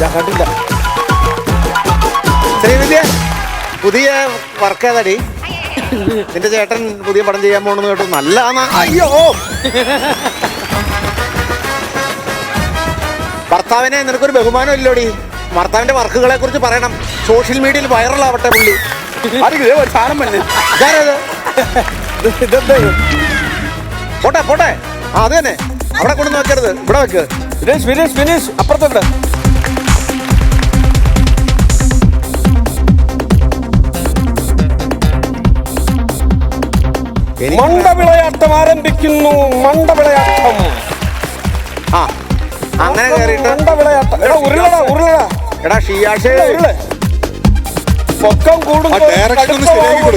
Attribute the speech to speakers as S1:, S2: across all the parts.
S1: ഞാൻ കണ്ടില്ല.
S2: ശ്രീവിദ്യ പുതിയ വർക്ക് ഏതാടി? നിന്റെ ചേട്ടൻ പുതിയ പടം ചെയ്യാൻ പോണെന്ന് കേട്ടു നല്ല അയ്യോ! ഭർത്താവിനെ നിനക്കൊരു ബഹുമാനം ഇല്ലോടി. ഭർത്താവിന്റെ വർക്കുകളെ കുറിച്ച് പറയണം. സോഷ്യൽ മീഡിയയിൽ വൈറലാവട്ടെ പുള്ളി.
S1: സാധനം
S2: പോട്ടെ പോട്ടെ. ആ അത് തന്നെ. അവിടെ കൊണ്ടു വെക്കരുത്. ഇവിടെ വെക്ക്.
S1: Finish finish finish. അപ്പുറത്തോട്ട്. മണ്ടവിളയാട്ടം ആരംഭിക്കുന്നു. മണ്ടവിളയാട്ടം
S2: ആ അങ്ങനെ കയറിയിട്ട്
S1: മണ്ടവിളയാട്ടം എടാ ഉരുളടാ ഉരുളടാ.
S2: എടാ ഷിയാഷേ.
S1: പൊക്കം
S3: കൂടും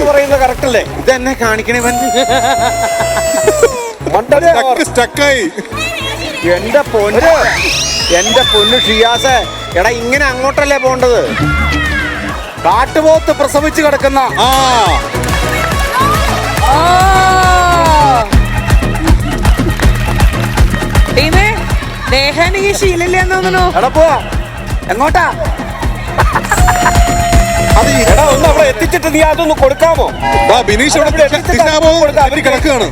S1: പറയുന്നത് കറക്റ്റ് അല്ലേ?
S2: ഇതെന്നെ കാണിക്കണേ
S3: സ്റ്റക്കായി
S2: എന്റെ പൊന്ന് എന്റെ പൊന്ന് ഷിയാസ്. എടാ ഇങ്ങനെ അങ്ങോട്ടല്ലേ പോണ്ടത്
S1: കാട്ടുപോത്ത് പ്രസവിച്ചു കിടക്കുന്ന
S3: ആ.
S4: ടീമേ ദേഹാనికి ശീലമില്ലെന്ന് തോന്നുന്നു.
S1: എടാ പോവാ എങ്ങോട്ടാ? അത് എടാ ഒന്ന് അവിടെ എത്തിച്ചിട്ട് നീ അതൊന്ന് കൊടുക്കാമോ?
S3: ദാ ബിനീഷ് അവിടെ ദിശാബോധം അവർ കിടക്കുകയാണ്.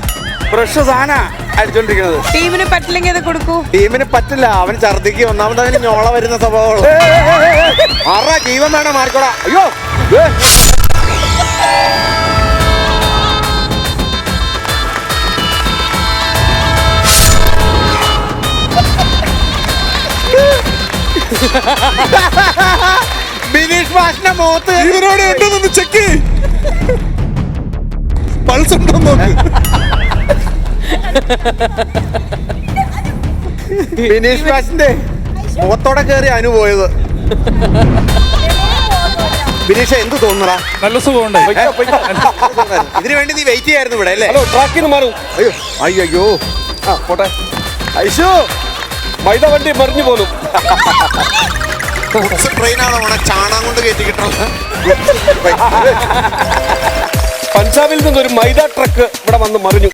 S1: ഫ്രഷ് സാധന അടിച്ചോണ്ടിരിക്കുന്നത്.
S4: ടീമിന് പറ്റില്ലെങ്കിൽ അത് കൊടുക്കൂ.
S2: ടീമിന് പറ്റില്ല. അവൻ ഛർദിക്ക് ഒന്നാമത് അവന് ഞോള വരുന്ന സ്വഭാവമുള്ളൂ ആറാ ജീവൻ വേണം മാറിക്കോടാ
S1: അയ്യോ.
S2: ബിനീഷ് മാഷിന്റെ മോത്ത്
S3: ഇവരോട് ഉണ്ടെന്നൊന്ന് ചെക്ക് പൾസ് ഉണ്ടോ നോക്ക്.
S2: ബിനീഷ് മാഷിന്റെ മുഖത്തോടെ കയറി അനു പോയത്. ബിനീഷ എന്ത് തോന്നുന്നടാ?
S5: നല്ല
S1: പൊയ്ക്കോ.
S2: ഇതിനു വേണ്ടി നീ വെയിറ്റ് ചെയ്യായിരുന്നു ഇവിടെ അല്ലേ?
S1: ഹലോ മാറും.
S2: അയ്യോ അയ്യോ.
S1: ആ പോട്ടെ. ഐശു! മൈദ വണ്ടി മറിഞ്ഞു പോലും.
S2: ട്രെയിനാണോ ചാണാൻ കൊണ്ട് കയറ്റി കിട്ടണം
S1: പഞ്ചാബിൽ നിന്നൊരു മൈദ ട്രക്ക് ഇവിടെ വന്ന് മറിഞ്ഞു.